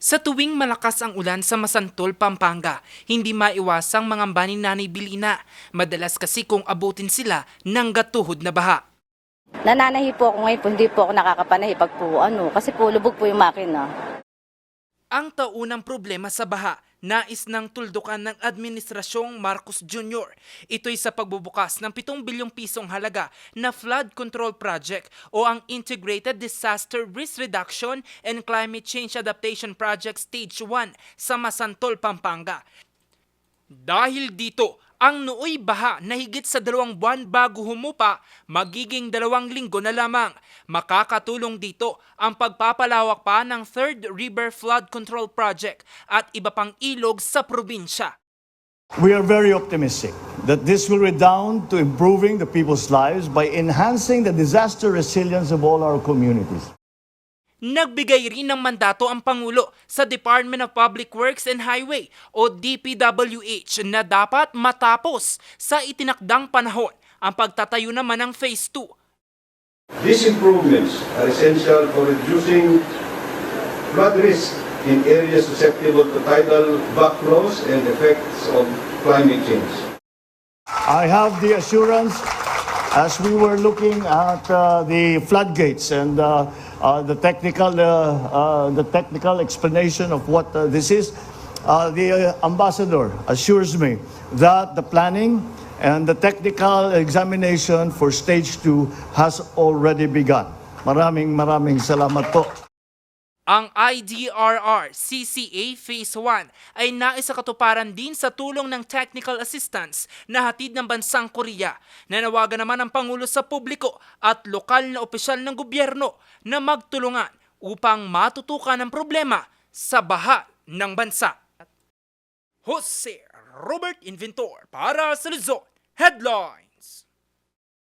Sa tuwing malakas ang ulan sa Masantol, Pampanga, hindi maiwasang mangamba ni Nanay Bilina. Madalas kasi kung abutin sila ng gatuhod na baha. Nananahi po ako ngayon po, hindi po ako nakakapanahi pag po ano, kasi po lubog po yung makina. Ang taunang problema sa baha, nais ng tuldukan ng Administrasyong Marcos Jr. Ito'y sa pagbubukas ng 7 bilyong pisong halaga na Flood Control Project o ang Integrated Disaster Risk Reduction and Climate Change Adaptation Project Stage 1 sa Masantol, Pampanga. Dahil dito, ang nooy baha na higit sa dalawang buwan bago humupa, magiging dalawang linggo na lamang. Makakatulong dito ang pagpapalawak pa ng Third River Flood Control Project at iba pang ilog sa probinsya. We are very optimistic that this will redound to improving the people's lives by enhancing the disaster resilience of all our communities. Nagbigay rin ng mandato ang Pangulo sa Department of Public Works and Highway o DPWH na dapat matapos sa itinakdang panahon ang pagtatayo naman ng Phase 2 These improvements are essential for reducing flood risk in areas susceptible to tidal backflows and effects of climate change. I have the assurance as we were looking at uh, the floodgates and uh, uh, the technical uh, uh, the technical explanation of what uh, this is, uh, the uh, ambassador assures me that the planning and the technical examination for stage two has already begun. Maraming maraming salamat po. Ang IDRR CCA Phase 1 ay naisakatuparan din sa tulong ng technical assistance na hatid ng bansang Korea. Nanawagan naman ang Pangulo sa publiko at lokal na opisyal ng gobyerno na magtulungan upang matutukan ang problema sa baha ng bansa. Jose Robert Inventor para sa Luzon. Headline!